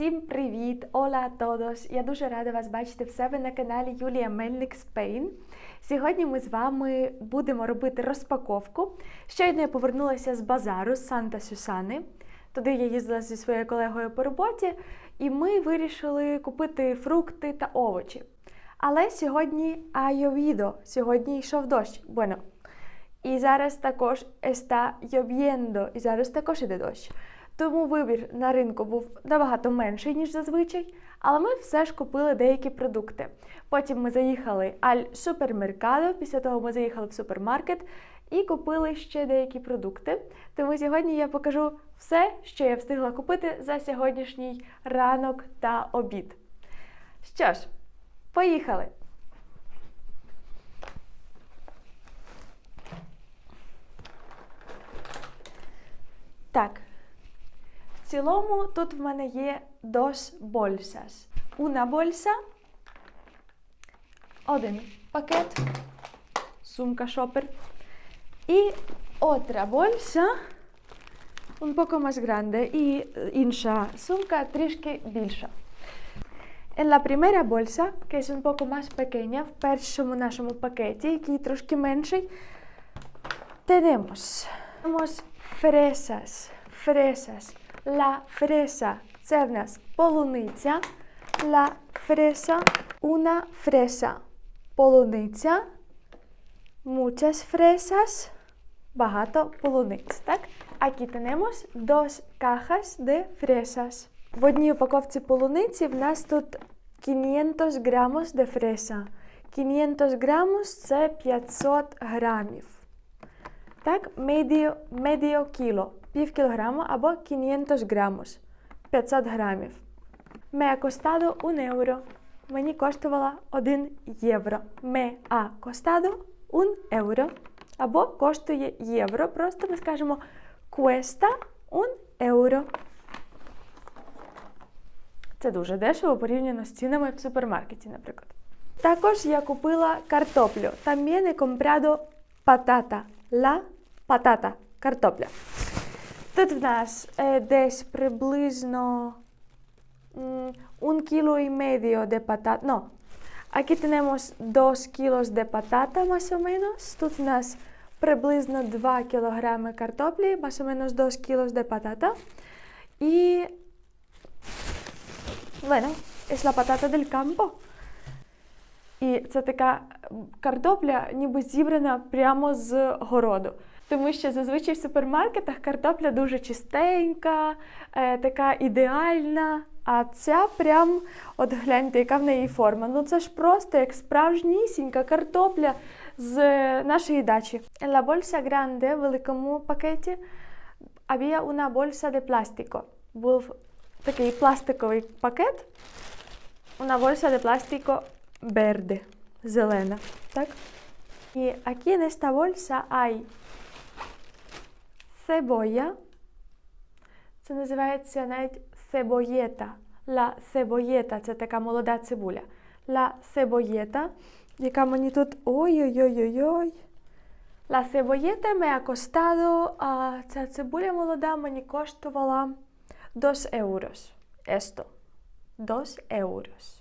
Всім привіт! Ола тодос! Я дуже рада вас бачити в себе на каналі Юлія Мельник Спейн. Сьогодні ми з вами будемо робити розпаковку. Щойно я повернулася з базару з Санта Сюсани. Туди я їздила зі своєю колегою по роботі, і ми вирішили купити фрукти та овочі. Але сьогодні айовідо, сьогодні йшов дощ. Bueno, і зараз також está lloviendo, і зараз також іде дощ. Тому вибір на ринку був набагато менший, ніж зазвичай, але ми все ж купили деякі продукти. Потім ми заїхали аль супермеркадо, після того ми заїхали в супермаркет і купили ще деякі продукти. Тому сьогодні я покажу все, що я встигла купити за сьогоднішній ранок та обід. Що ж, поїхали! Так, цілому тут в мене є dos bolsas. Una bolsa, один пакет, сумка шопер. І otra bolsa, un poco más grande, і інша сумка трішки більша. En la primera bolsa, que es un poco más pequeña, в першому нашому пакеті, який трошки менший, tenemos, tenemos fresas, fresas. La fresa – це в нас полуниця. La fresa – una fresa. Полуниця. Muchas fresas. Багато полуниць. Так? Aquí tenemos dos cajas de fresas. В одній упаковці полуниці в нас тут 500 gramos de fresa. 500 gramos – це 500 грамів. Так, medio, medio кіло, пів кілограму або 500 грамус, 500 грамів. Ha costado un euro. Мені коштувала 1 євро. Me ha costado un euro. Або коштує євро. Просто ми скажемо cuesta un euro. Це дуже дешево порівняно з цінами в супермаркеті, наприклад. Також я купила картоплю. También he comprado patata. La patata. Картопля. Тут в нас е, десь приблизно м, un kilo y medio de patata. No. Aquí tenemos 2 kilos de patata, más o menos. Тут в нас приблизно 2 кілограми картоплі, más o menos 2 kilos de patata. І, bueno, es la patata del campo. І це така картопля, ніби зібрана прямо з городу. Тому що зазвичай в супермаркетах картопля дуже чистенька, е, така ідеальна. А ця прям, от гляньте, яка в неї форма. Ну це ж просто як справжнісінька картопля з нашої дачі. La bolsa grande в великому пакеті había una bolsa de plástico. Був такий пластиковий пакет. Una bolsa de plástico verde, зелена. Так? І aquí en esta bolsa hay cebolla. Це називається навіть цебоєта. La cebolleta – це така молода цибуля. La cebolleta, яка мені тут. Ой-ой-ой-ой-ой. La cebolleta me ha costado, а ця цибуля молода мені коштувала 2 euros. Esto. 2 euros.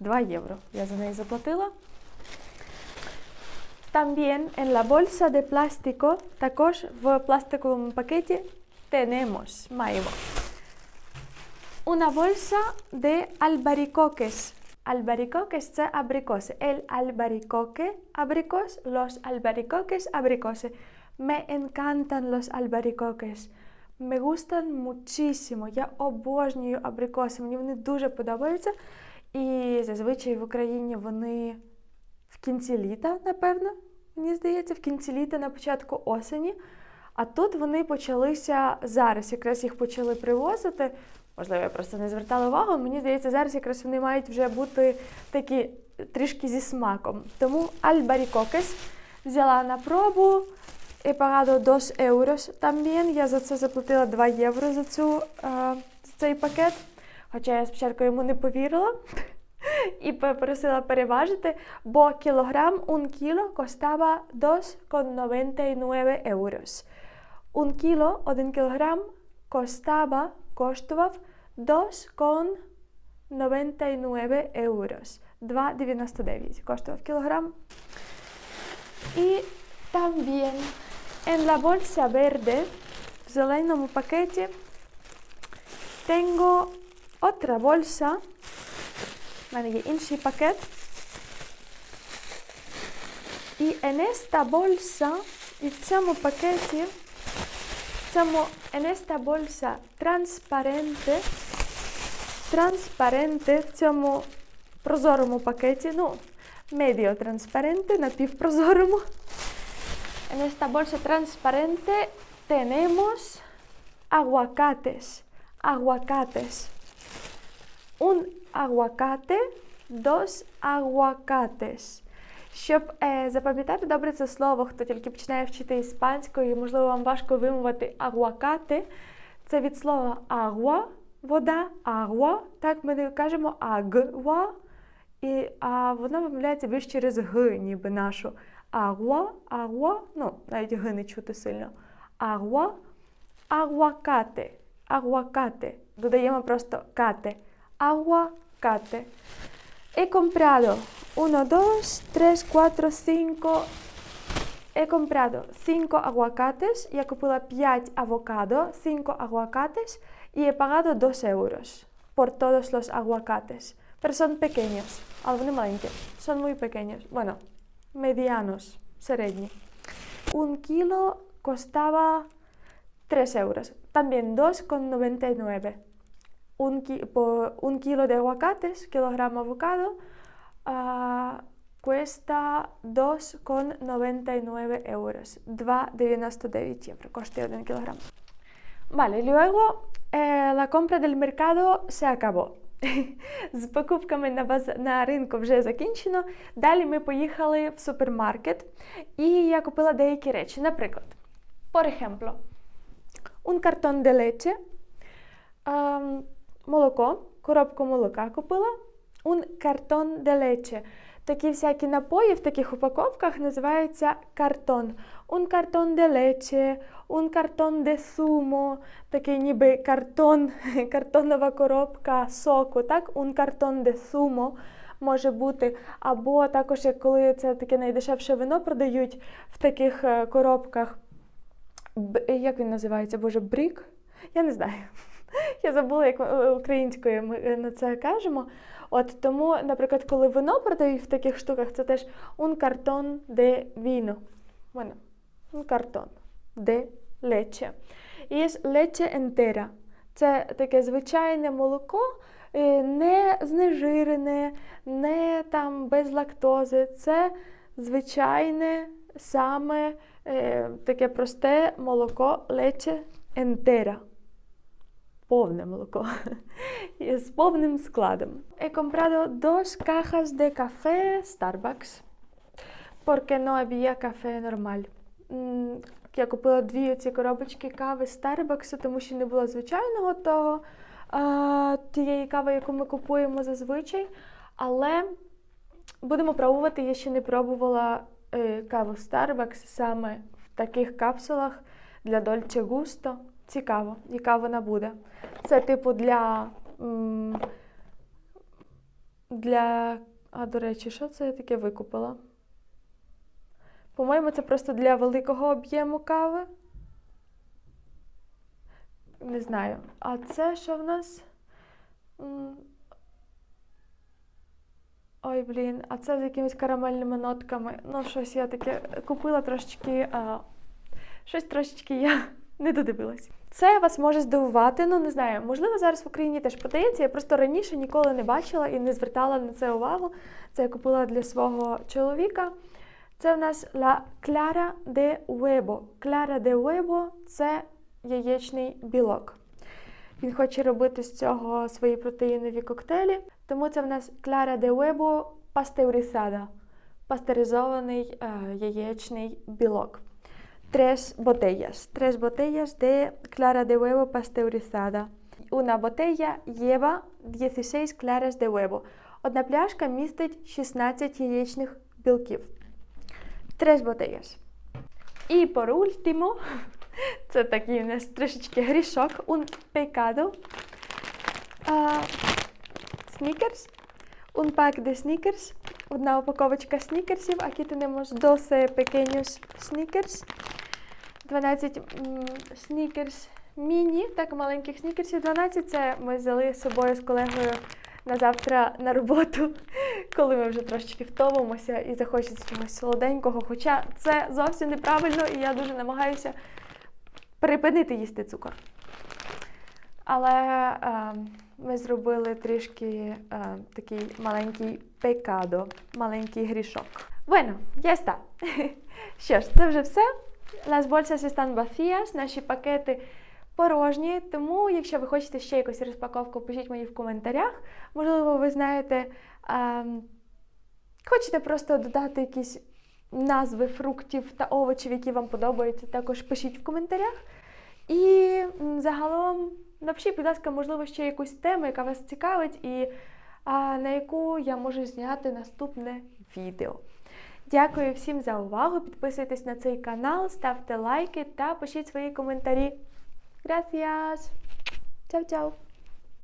2 євро. Я за неї заплатила. También en la bolsa de plástico, також в пластиковому пакеті tenemos, маємо una bolsa de albaricoques. Albaricoques – це абрикоси. El albaricoque, abricos, los albaricoques, abricose. Me encantan los albaricoques. Me gustan muchísimo. Я обожнюю абрикоси. Мені вони дуже подобаються. І зазвичай в Україні вони в кінці літа, напевно, мені здається, в кінці літа, на початку осені. А тут вони почалися зараз. Якраз їх почали привозити. Можливо, я просто не звертала увагу. Мені здається, зараз якраз вони мають вже бути такі трішки зі смаком. Тому альбарікокес взяла на пробу і пагадо 2 euros. Тамбін я за це заплатила 2 євро за, цю, е, за цей пакет. Хоча я спочатку йому не повірила і попросила переважити, бо кілограм un кіло коштава 2,99 euros. Un кіло, один кілограм, коштава, коштував 2,99 euros. 2,99 коштував кілограм. І también en la bolsa verde, в зеленому пакеті, tengo otra bolsa. У мене є інший пакет. І esta bolsa, і в цьому пакеті, в цьому esta bolsa transparente, transparente, в цьому прозорому пакеті, ну, medio transparente, напівпрозорому. Esta bolsa transparente tenemos aguacates, aguacates. Un aguacate, dos aguacates. Щоб е, запам'ятати добре це слово, хто тільки починає вчити іспанською, і, можливо, вам важко вимовити агуакати. Це від слова агуа, вода, агуа. Так ми не кажемо агва, і, а воно вимовляється більш через г, ніби нашу. Агуа, агуа, ну, навіть г не чути сильно. Агуа, агуакате, агуакате. Додаємо просто кате. Aguacate. He comprado 1, 2, 3, 4, 5. He comprado 5 aguacates. Я купила 5 avocado, 5 aguacates y he pagado 2 euros por todos los aguacates. Pero son pequeños, але вони маленькі. Son muy pequeños. Bueno, medianos, середні. Un kilo costaba 3 euros. También 2,99 Un, por un kilo de aguacates, kilogramo avocado, ah, cuesta 2,99 euros. 2,99 євро коштує 1 кілограм. Vale, luego eh, la compra del mercado se acabó. З покупками на, баз... на ринку вже закінчено. Далі ми поїхали в супермаркет і я купила деякі речі. Наприклад, por ejemplo, un cartón de leche, ем, молоко, коробку молока купила, un cartón de leche. Такі всякі напої в таких упаковках називаються картон. Un cartón de leche, un cartón de zumo, такий ніби картон, картонова коробка соку, так? Un cartón de zumo може бути. Або також, як коли це таке найдешевше вино продають в таких е, коробках. Як він називається? Боже, брік? Я не знаю. Я забула, як е, українською ми е, на це кажемо. От тому, наприклад, коли вино продають в таких штуках, це теж un cartón de vino. Bueno, un cartón de leche. І є leche entera. Це таке звичайне молоко, е, не знежирене, не там без лактози. Це звичайне, саме таке просте молоко leche entera повне молоко з повним складом. He comprado dos cajas de café Starbucks, porque no había café normal. Я купила дві ці коробочки кави Starbucks, тому що не було звичайного того, тієї кави, яку ми купуємо зазвичай. Але будемо пробувати. Я ще не пробувала е, каву Starbucks саме в таких капсулах для Dolce Gusto. Цікаво, яка вона буде. Це типу для. Для. А, до речі, що це я таке викупила? По-моєму, це просто для великого об'єму кави. Не знаю. А це що в нас? Ой, блін, а це з якимись карамельними нотками. Ну, щось я таке купила трошечки. А, щось трошечки я не додивилась. Це вас може здивувати, ну не знаю, можливо, зараз в Україні теж продається. Я просто раніше ніколи не бачила і не звертала на це увагу. Це я купила для свого чоловіка. Це в нас La Clara de Huevo. Clara de Huevo – це яєчний білок. Він хоче робити з цього свої протеїнові коктейлі. Тому це в нас Clara de Huevo pasteurizada. Пастеризований е, яєчний білок. Tres botellas. Tres botellas de clara de huevo pasteurizada. Una botella lleva 16 claras de huevo. Одна пляшка містить 16 яєчних білків. Tres botellas. І por último, це такий у нас трішечки грішок, un pecado. А, Snickers. Un pack de Snickers. Одна упаковочка снікерсів. Aquí tenemos 12 pequeños Snickers. 12 м, Snickers міні, так маленьких снікерсів. 12 це ми взяли з собою з колегою на завтра на роботу, коли ми вже трошечки втомимося і захочеться чогось солоденького. Хоча це зовсім неправильно, і я дуже намагаюся припинити їсти цукор. Але е, ми зробили трішки е, такий маленький пекадо, маленький грішок. Bueno, ya está. Що ж, це вже все. Las bolsas están vacías, наші пакети порожні. Тому, якщо ви хочете ще якусь розпаковку, пишіть мені в коментарях. Можливо, ви знаєте, е, хочете просто додати якісь назви фруктів та овочів, які вам подобаються, також пишіть в коментарях. І загалом напишіть, будь ласка, можливо, ще якусь тему, яка вас цікавить, і а, на яку я можу зняти наступне відео. Дякую всім за увагу. Підписуйтесь на цей канал, ставте лайки та пишіть свої коментарі. Gracias! Чао-чао!